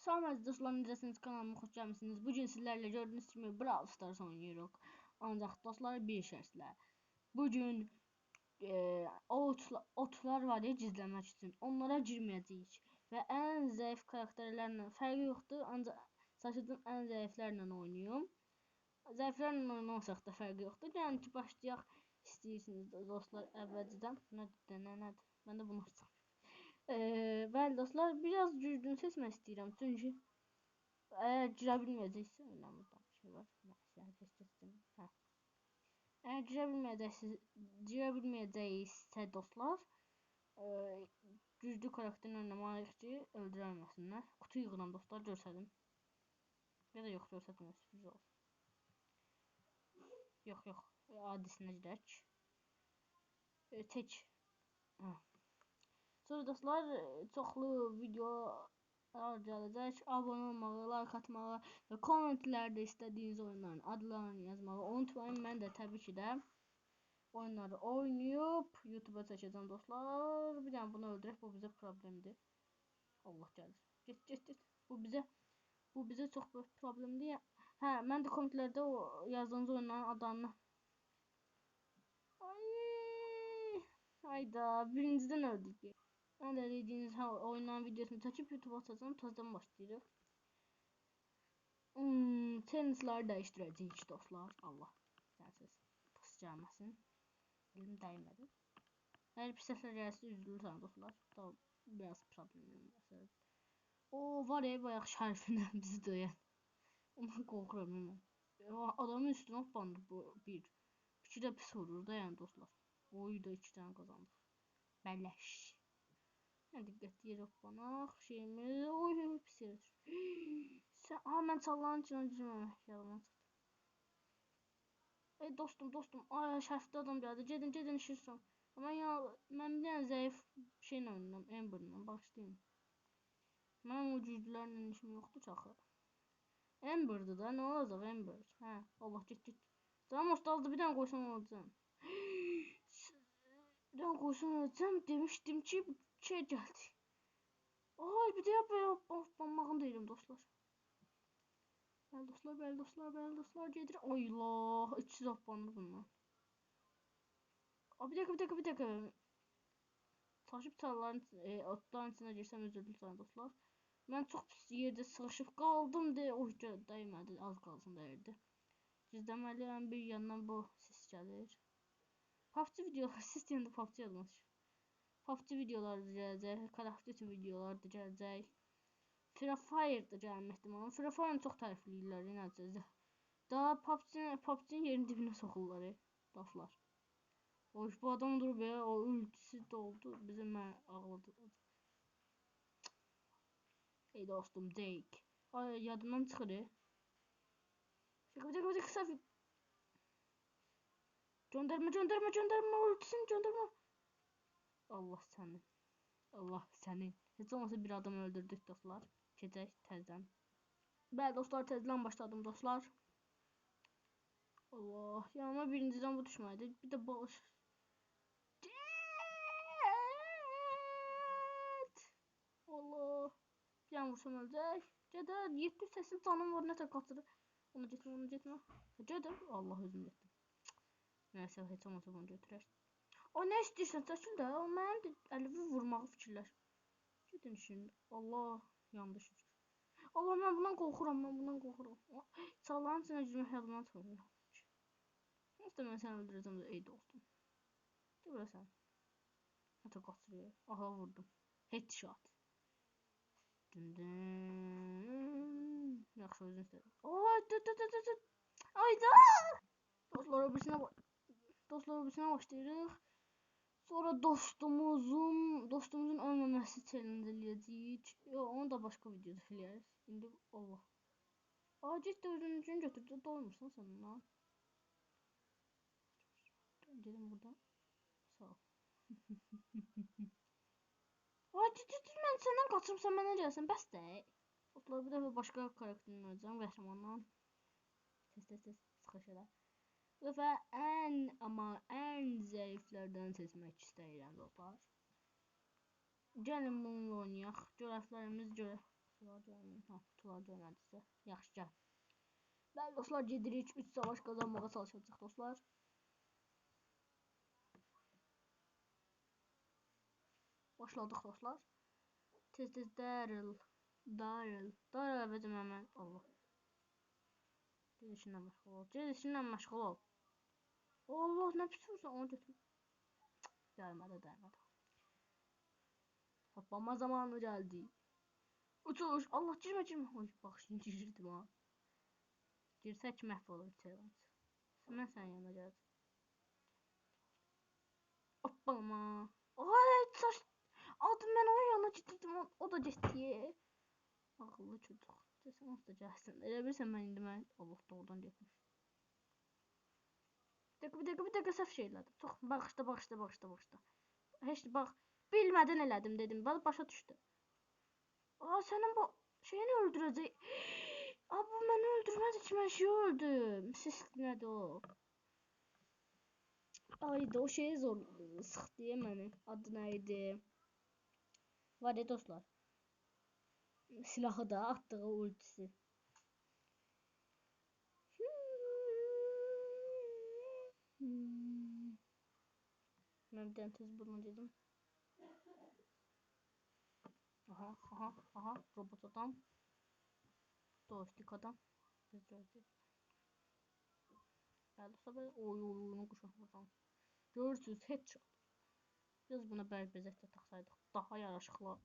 Salam əziz dostlar, necəsiniz? Kanalıma xoş gəlmisiniz. Bu gün sizlərlə gördüyünüz kimi Brawl Stars oynayırıq. Ancaq dostlar bir şərtlə. Bu gün e, otla, otlar var ya gizləmək üçün. Onlara girməyəcəyik və ən zəif karakterlərlə fərqi yoxdur. Ancaq saçıdım ən zəiflərlə oynayım. Zəiflərlə oynamasaq da fərqi yoxdur. Yəni ki, başlayaq istəyirsiniz dostlar əvvəlcədən. Nədir, nə, nədir? Mən də bunu açacağım. Ee, dostlar, biraz düzgün seçmək istəyirəm. Çünki əgər girə bilməyəcəksə, elə burada bir şey var. Məsələn, test testim. Hə. Əgər girə bilməyəcəksiniz, girə bilməyəcəksə dostlar, e, güclü karakterin oynamalıyıq ki, öldürəlməsinlər. Kutu yığıram dostlar, görsədim. Ya da yox, görsətmə sürpriz olsun. Yox, yox. Adisinə gedək. E, tek. Hə. Sonra dostlar çoxlu video gələcək. Abunə olmağı, like atmağı və kommentlərdə istədiyiniz oyunların adlarını yazmağı unutmayın. Mən də təbii ki də oyunları oynayıb YouTube-a çəkəcəm dostlar. Bir dənə bunu öldürək. Bu bizə problemdir. Allah gəlir. Get, get, get. Bu bizə bu bizə çox böyük problemdir. Hə, mən də kommentlərdə o yazdığınız oyunların adlarını Ay, hayda birinciden öldük. Ben de dediğiniz ha, oynanan videosunu açıp YouTube atacağım. Tazdan başlayırıq. Hmm, tennisləri dəyişdirəcəyik dostlar. Allah. Sənsiz pis gəlməsin. Elim dəymədi. Əgər pis səslər gəlsə üzülürsən dostlar. Da biraz problemim var. O var ya bayaq şərfindən bizi döyən. Ondan qorxuram mən. Adamın üstünə hoppandı bu bir. İki də pis vurur da yəni dostlar. Oyu da iki tane kazandık. Beleş. Ne dikkat yere bana şeyimiz oy pis yere Sen ha ben sallanın içine girmemek yalan. Ey dostum dostum ay şərfdə adam gəldi. Gedin gedin işirsən. Amma ya mən bir dənə zəif şeylə oynayıram, Ember'la başlayayım. Mənim güclülərlə işim yoxdur çaxı. Ember'dır da, nə olacaq Ember? Hə, Allah get get. Tamam ostazdı bir dənə qoysan olacaq. bir dənə qoysan olacaq demişdim ki şey geldi. Ay bir de yap yapmamağını değilim dostlar. Bel dostlar, bel dostlar, bel dostlar gedir. Ayla, 300 appandı bundan. Aa, bir dakika, bir dakika, bir dakika. Taşıp tarlaların, e, otların içine girsem özür dilerim dostlar. Ben çok pis yerde sıkışıp kaldım de o hiç değmedi, az kalsın değerdi. Gizləməliyəm bir yandan bu ses gəlir. PUBG videolar, siz deyəndə PUBG yazmış. PUBG videolar da gələcək, Call of Duty videolar da gələcək. Free Fire da gəlmə ehtimalı. Free Fire-ı çox tərifləyirlər inəcəz. Daha PUBG-nin PUBG yerin dibinə soxurlar, e, dostlar. O bu adam durub ya, o ultisi doldu, bizim mən ağladı. Ey dostum, Jake. Ay yadımdan çıxır. Çıkı çıkı çıkı kısa. Gönderme gönderme gönderme ultisini gönderme. Allah səni. Allah səni. Heç olmasa bir adam öldürdük dostlar. Keçək təzədən. Bəli dostlar, təzədən başladım dostlar. Allah, yanıma birinciden bu düşməydi. Bir də bağış. Allah. Bir an vursam öləcək. Gedə 780 canım var, nətə qaçırır. Onu getmə, onu getmə. Gedim. Allah özüm getdim. Nəysə, heç olmasa bunu götürər. O nə istəyirsən çəkil də. O mənim də Əlivi vurmağı fikirləş. Gedin işin. Allah yandı şükür. Allah mən bundan qorxuram, mən bundan qorxuram. Sağların içinə girmək yadımdan çıxmır. Neyse mən səni öldürəcəm də ey dostum. Gəl bura sən. Hətta qaçırıyor. Aha vurdum. Headshot. Dün dün. Yaxşı özün istədim. Oy, tut tut tut tut. Ayda! Dostlar, o birisine Dostlar, birisine başlayırıq. Sonra dostumuzun dostumuzun ölməməsi challenge eləyəcəyik. Yox, onu da başqa videoda eləyərik. İndi Allah. Get də özünüzün götürdü. Doymursan sən lan. Gedim buradan. Sağ ol. Get, mən səndən qaçım, sən mənə gəlsən, bəs də. Dostlar, bir dəfə başqa karakterin olacağım, qəhrəmandan. Tez, tez, tez, çıxış defa en ama en zayıflardan seçmek istedim dostlar. Gelin bununla oynayaq. Görəflərimiz görə. Kutular görmediyse. Yaxşı gəl. Bəli dostlar, gedirik 3 savaş qazanmağa çalışacağıq dostlar. Başladıq dostlar. Tez tez Daryl. Daryl. Daryl əvəzim hemen. Allah. Gez işinlə məşğul ol. Gez işinlə məşğul ol. Allah pis vursan onu. Cık, Gəlmədi, dəymədi. Hoplama zamanı geldi. Uçuş. Allah girme girme. Oy bak şimdi girdim ha. Girsək məhv olur challenge. Mən sənin yanına gəldim. Hoppama. Ay saç. Aldım ben onun yanına getirdim. O, da getdi. Ağıllı çocuk. Desən o da gəlsin. Elə bilirsən mən indi mən Allah doğrudan getmiş. Bir dakika bir dakika bir dakika səhv şey elədim. Çox bağışla bağışla bağışla bağışla. Heç bax bilmədən elədim dedim. Bax başa düşdü. Aa senin bu şeyini öldürecek. Aa bu beni öldürmez için ben şey öldüm. Siz nerede o? Ay da o şeyi zor sık diye beni. Adı neydi? Var dostlar. Silahı da attığı ultisi. Hmm. Tane tez bulun dedim. Aha aha aha robot adam. Dostluk adam. Biz gördük. Geldi sabah oy oy oyunu kuşatmadan. Görürsünüz headshot. Biz buna bərbezək də taxsaydıq daha yaraşıqlı.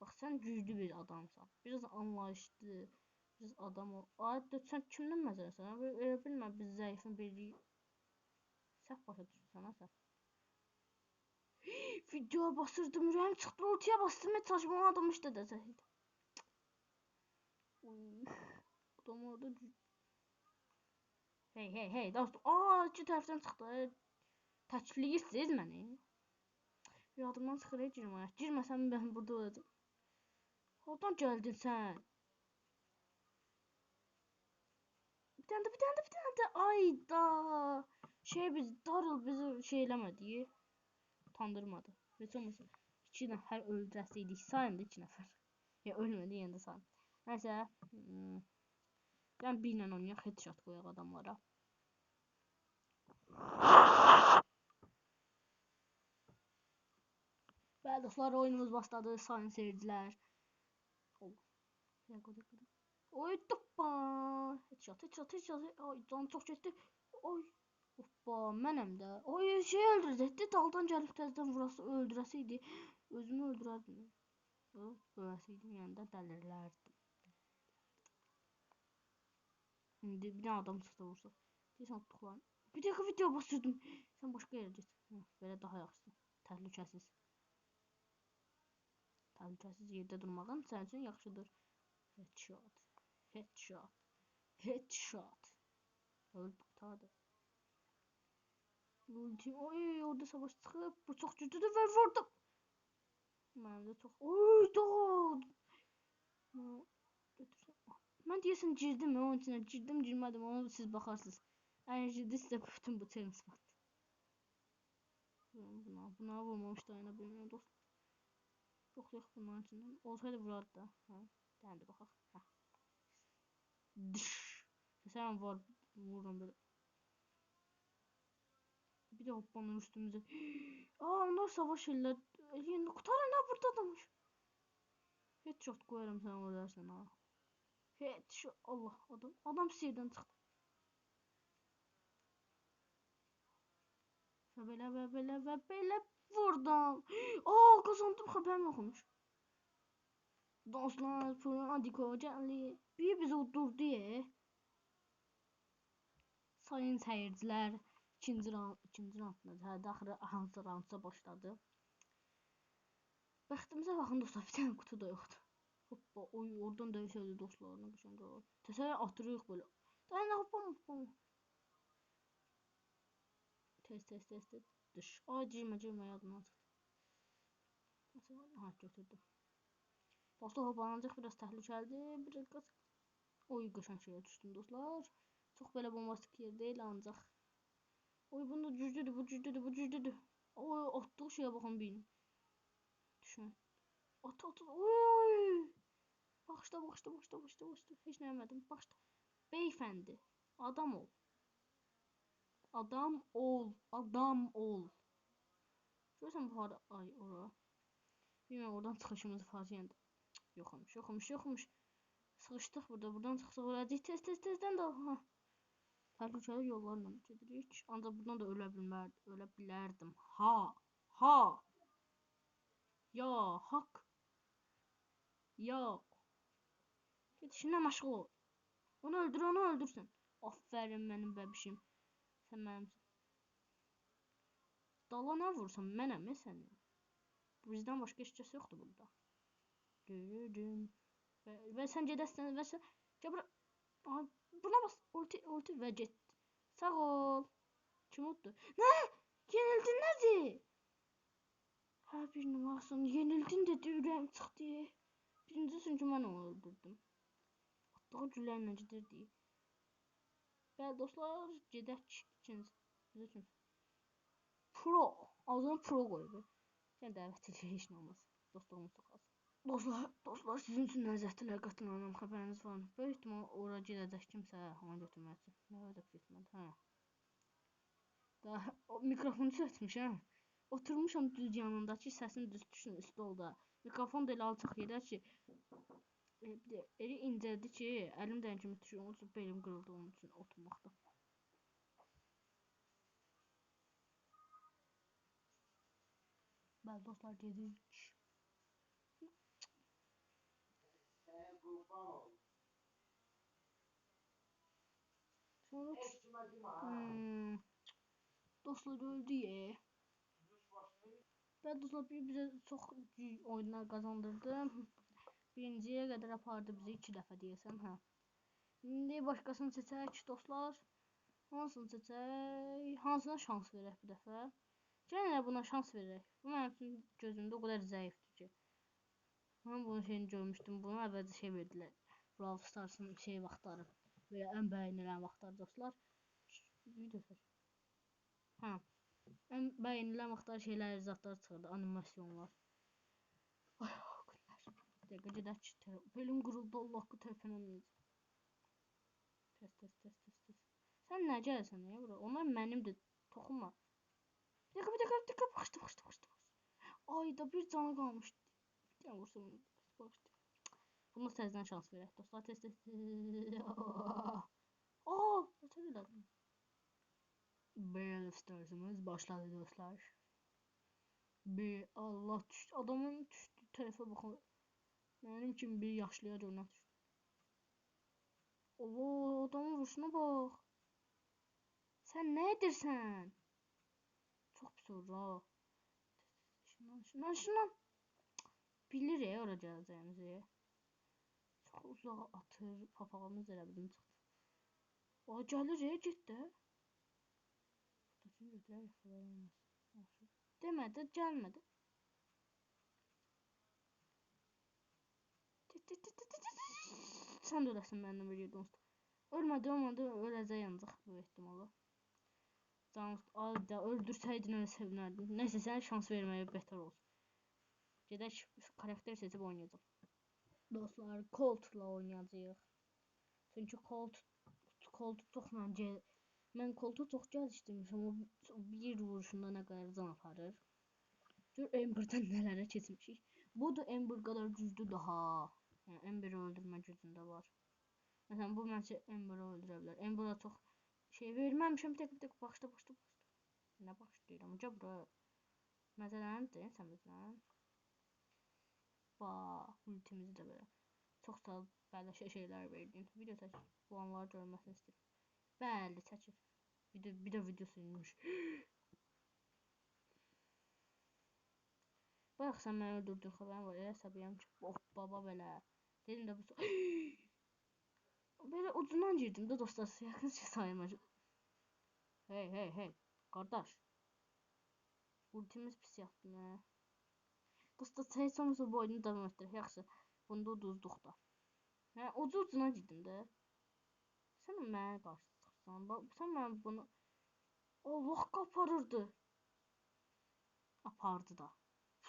Bax sən güclü bir adamsan. Biraz anlayışlı. Biraz adam ol. Adətdə sən kimdən məzərəsən? Elə bilmə biz zəifin biri. Səhv başa düşürsən ha sən. Videoya basırdım ürəyim çıxdı ortaya bastım et saçma adam işte deseydi. Uy, Adam orada Hey hey hey dostum. Aa iki tərəfdən çıxdı. Təkliyirsiniz məni. Yadımdan çıxır heç girmə. Girməsəm mən burada olacağım. Oradan gəldin sən. Tane de bir tane de bir tane de. Ayda. Şey biz Darıl bizi şey eləmədi. Utandırmadı. Heç olmasa iki nəfər öldürəsiydik. Sayında iki nəfər. Ya ölmədi yenə də say. Nəysə. Hmm. Ben bir ilə oynayaq headshot qoyaq adamlara. Bəli dostlar oyunumuz başladı sayın seyirciler. Oh. Bir Oy toppa. Headshot headshot headshot. Ay can çok getdi. Oy. Hoppa mənəm də. Oy şey öldürəcəkdi. Daldan gəlib təzədən vurası öldürəsi idi. Özümü öldürərdim. Öləsi yəni də dəlirlərdim. Şimdi bir tane adam çıxdı vursa. Deyirsən atdıqlarını. Bir dəqiqə video basırdım. Sən başqa yerə get. Belə daha yaxşıdır. Təhlükəsiz. Təhlükəsiz yerdə durmağın sənin üçün yaxşıdır. Headshot. Headshot. Headshot. Öldü qurtardı. Ultim. Oy orada savaş. Bu çox güclüdür və vurdum. Mənim də çox. Oy. Götürsəm. Ben diyorsun girdim onun içine girdim girmedim onu siz bakarsınız. Eğer girdiyse bütün bu terim ispat. Buna, buna vurmamış dayanabilmiyorum dost. Yok yok bunların içinden. Olsaydı vurardı da. Ha. Dendi bakak. Ha. Dış. Sen var vururum böyle. Bir de hoppanın üstümüze. Aa onlar savaş eller. Yeni kurtarın ha burada adammış. Headshot koyarım sen orada ha. Şu Allah adam adam sihirden çıktı. Ve böyle ve böyle ve böyle vurdum. Aa kazandım haberim yokmuş. Dostlar program Dikocanlı bir bizi oturdu ya. Sayın seyirciler ikinci round ikinci roundda hə daxil hansı roundsa başladı. Bəxtimizə baxın dostlar bir tane kutu da yoxdur. Hoppa oy oradan dövüşüyordu dostlarına geçen var. Təsəvvür atırıq böyle. Dayan hoppa hoppa. Test test test test. Dış. Ay girmə girmə yadımdan çıxdı. Mesela ha götürdüm. Dostlar hoppanacaq biraz təhlükəlidir. Biraz qaz. Oy qəşəng şeyə düşdüm dostlar. Çox belə bombastik yer deyil ancaq. Oy bunu güclüdür, bu güclüdür, bu güclüdür. Oy atdığı şeyə baxın bir. Düşün. At at. Oy. Bağışla bağışla bağışla bağışla bağışla. Heç nə eləmədim. Bağışla. Beyefendi. Adam ol. Adam ol. Adam ol. Görürsən bu hara? Ay ora. Bilmirəm oradan çıxışımız faciəndə. Yoxmuş, yoxmuş, yoxmuş. Sıxışdıq burada. Buradan çıxsaq öləcək. Tez tez tezdən də. Ha. Təhlükəli yollarla gedirik. Ancaq buradan da ölə bilmər, ölə bilərdim. Ha. Ha. Ya hak. Ya. Git işinlə məşğul ol. Onu öldür, onu öldürsən. Aferin mənim bəbişim. Sən mənimsən. Dala nə vursan mənəm ya sən. Bizdən başqa kəs yoxdur burada. Və sən gedəsən və sən gəl bura. Aha, buna bas. Ulti, ulti və get. Sağ ol. Oldu? Nə? Yenildin nədir? Hə bir numarasın. Yenildin dedi ürəyim çıxdı. Birinci çünki mən onu öldürdüm. Atdığı güllərlə gedirdik. Bəli dostlar, gedək ikinci. Pro. Ağzına pro qoydu. Sən dəvət edir heç nə olmaz. Dostluğumuz. Dostlar, dostlar sizin üçün ləzzətli qatlanıram xəbəriniz var. Böyük ehtimal ora gedəcək kimsə onu götürməsin. Nə olacaq getmədi. Hə. Daha o mikrofonu çəkmişəm. Oturmuşam düz yanındakı səsin düz düşün stolda. Mikrofon da elə alçaq yerdə ki e, elə incədi ki, əlim dən kimi düşüyor. Onun üçün belim qırıldı onun üçün oturmaqda. Bəli dostlar gedirik. Deme ha. hmm, dostlar öldü ya. Ben dostlar bir bize çok iyi oyunlar kazandırdı. Birinciye kadar apardı bizi iki defa diyesem ha. Şimdi başkasını seçək dostlar. Hansını seçək? Hansına şans verək bu dəfə? Gəlin buna şans verək. Bu mənim üçün gözümdə o qədər zəifdir ki. Mən bunun şeyini görmüşdüm. Bunu əvvəlcə şey verdilər. Brawl Stars'ın şey vaxtları. Belə ən bəyənilən vaxtlar dostlar. Video çək. Hə. Ən bəyənilən vaxtlar şeylər, zatlar çıxırdı, animasyonlar. Ay, günlər. Dəqiqə gedək ki, belim qırıldı, Allah qı tərpənəməyəcəm. Tez, tez, tez, tez, tez. Sən nə gəlsən ya bura? Onlar mənimdir. Toxunma. Bir dəqiqə, bir dəqiqə, bir dəqiqə. Baxışdı, baxışdı, baxışdı. Ay da bir canı qalmışdı. Vursam onu. Baxışdı. Buna təzədən şans verək. Dostlar, tez, tez. Aa, ötürü elədim. Brawl Stars'ımız başladı dostlar. Bir Allah düştü. Adamın düştü tərəfə baxın. Mənim kimi bir yaşlıya dönə düşdü. Allah adamın vuruşuna bax. Sən nə edirsən? Çox pis olur ha. Şundan, şundan, şundan. Bilir ya ora gələcəyimizi. Çox uzağa atır. Papağımız elə bildim çıxdı. O gəlir get də. Falan olmaz. Yaxşı. Demədi, gəlmədi. Sən də öləsən məndən bir yerdə onsuz. Ölmədi, olmadı, öləcək ancaq bu ehtimalı. Canım, ay da öldürsəydin sevinərdim. Nəysə sənə şans verməyə betər olsun. Gedək karakter seçib oynayacağım. Dostlar, Colt'la oynayacağıq. Çünki Colt Colt çox məncə mən Colt'u çox gəlişdirmişəm. O bir vuruşunda nə qədər can aparır. Gör Ember'dan nələrə keçmişik. Bu da Ember qədər güclü daha. Yəni Ember'i öldürmə gücündə var. Məsələn bu məncə Ember'i öldürə bilər. Ember'a çox şey verməmişəm. Bir dəqiqə bağışla, bağışla, bağışla. Nə bağışlayıram? Uca bura. Məsələn, sən bizdən. Bax, ultimizi də belə. Çox sağ ol, bələşə şeylər verdin. Video çək. Bu anları görməsini istəyirəm. Bəli, çəkir. Bir də bir də video sürülmüş. Bayaq sən məni öldürdün xəbərin var. Elə səbiyəm ki, of baba belə. Dedim də bu so- Belə ucundan girdim də dostlar, yaxın şey sayılmaz. Hey, hey, hey. Qardaş. Ultimiz pis yaptı nə? Bu oyunu davam etdirək. Yaxşı, bunda uduzduq da. Hə, ucu ucuna girdim də. Sən mənə qarşı çıxırsan. Bax, sən mən bunu Allah qaparırdı. Apardı da.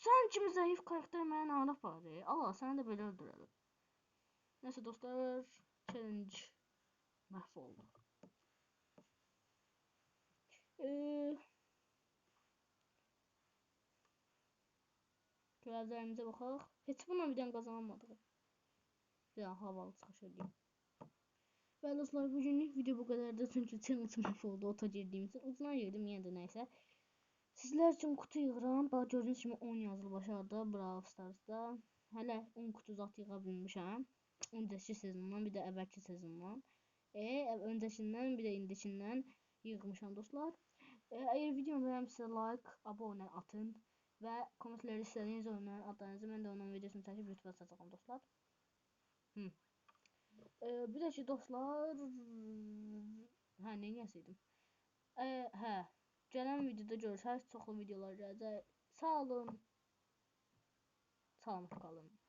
Sen kimi zayıf karakter mənə nə aparır? Allah səni də belə öldürəlim. Neyse dostlar, challenge məhv oldu. Ee, Görevlerimize bakalım. Heç bununla bir dənə qazanmadıq. Bir daha havalı çıxış edeyim. Və dostlar bugünlük video bu kadardı çünkü məhv oldu ota girdiyim üçün. Uzuna girdim yenə də nəysə. Sizlər üçün kutu yığıram. Bax gördüyünüz kimi 10 yazılıb aşağıda Brawl Stars'da. Hələ 10 kutu zat yığa bilmişəm. Öncəki sezondan bir də əvvəlki sezondan. E, öncəkindən bir də indikindən yığmışam dostlar. E, əgər videomu bəyənmişsə like, abunə atın və kommentlərdə istədiyiniz oyunların adlarınızı mən də onun videosunu çəkib YouTube-a satacağam dostlar. Hı. E, bir də ki dostlar, hə nə? E, hə, gələn videoda görüşək, çoxlu videolar gələcək. Sağ olun. Salamat qalın.